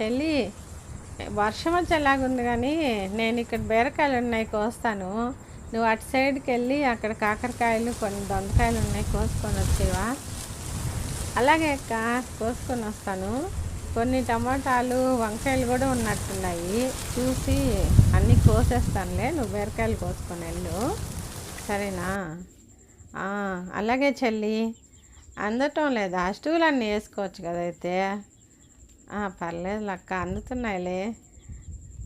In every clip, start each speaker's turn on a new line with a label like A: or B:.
A: చెల్లి వర్షం వచ్చేలాగుంది కానీ నేను ఇక్కడ బీరకాయలు ఉన్నాయి కోస్తాను. నువ్వు అటు సైడ్కి వెళ్ళి అక్కడ కాకరకాయలు కొన్ని దొండకాయలు ఉన్నాయి కోసుకొని వచ్చేవా? అలాగే అక్క కోసుకొని వస్తాను. కొన్ని టమాటాలు వంకాయలు కూడా ఉన్నట్టున్నాయి. చూసి అన్నీ కోసేస్తానులే నువ్వు బీరకాయలు కోసుకొని వెళ్ళు. సరేనా? అలాగే చెల్లి. అందటం లేదా. స్టూలన్నీ వేసుకోవచ్చు కదైతే పర్లేదు అక్క అందుతున్నాయిలే.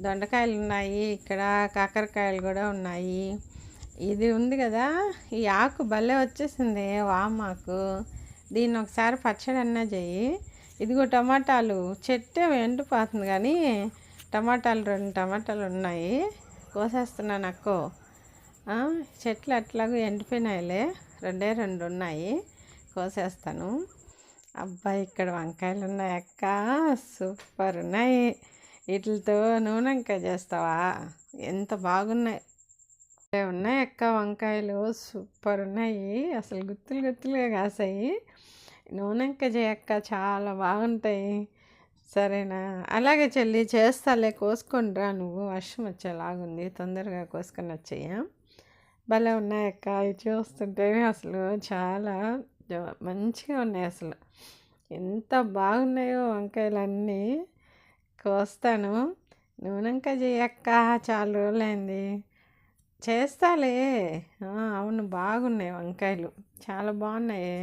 A: దొండకాయలు ఉన్నాయి ఇక్కడ కాకరకాయలు కూడా ఉన్నాయి. ఇది ఉంది కదా ఈ ఆకు భలే వచ్చేసింది వామాకు దీన్ని ఒకసారి పచ్చడి అన్నా చెయ్యి. ఇదిగో టమాటాలు చెట్టు ఎండిపోతుంది కానీ టమాటాలు రెండు టమాటాలు ఉన్నాయి. కోసేస్తున్నాను అక్కో చెట్లు అట్లాగూ ఎండిపోయినాయిలే రెండే రెండు ఉన్నాయి. కోసేస్తాను. అబ్బాయి ఇక్కడ వంకాయలు ఉన్నాయి అక్క. సూపర్ ఉన్నాయి. వీటితో నూనె వంకాయ చేస్తావా? ఎంత బాగున్నాయి. ఉన్నాయి అక్క వంకాయలు? సూపర్ ఉన్నాయి. అసలు గుత్తులు గుత్తులుగా కాసాయి. నూనె చేయక్క చాలా బాగుంటాయి. సరేనా? అలాగే చెల్లి చేస్తాలే కోసుకొని రా నువ్వు. వర్షం వచ్చేలాగుంది. తొందరగా కోసుకొని వచ్చేయా భలే ఉన్నాయక్క ఇవి చూస్తుంటే అసలు చాలా మంచిగా ఉన్నాయి అసలు. ఎంత బాగున్నాయో వంకాయలు అన్నీ కోస్తాను. నూనెంక చేయక్క చాలా రోజులైంది. చేస్తాలే. అవును బాగున్నాయి వంకాయలు. చాలా బాగున్నాయి.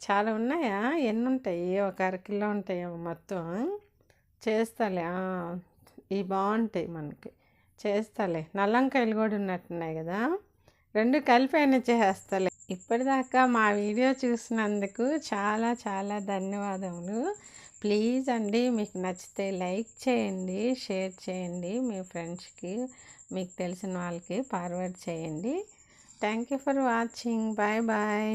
A: చాలా ఉన్నాయా? ఎన్ని ఉంటాయి ఒక అరకిలో ఉంటాయేమో మొత్తం. చేస్తాలే. ఇవి బాగుంటాయి మనకి. చేస్తాలే. నల్లంకాయలు కూడా ఉన్నట్టున్నాయి కదా. రెండు కలిపి అయినా చేస్తాలే. ఇప్పటిదాకా మా వీడియో చూసినందుకు చాలా చాలా ధన్యవాదములు. ప్లీజ్ అండి మీకు నచ్చితే లైక్ చేయండి షేర్ చేయండి మీ ఫ్రెండ్స్కి మీకు తెలిసిన వాళ్ళకి ఫార్వర్డ్ చేయండి. Thank you for watching. Bye bye.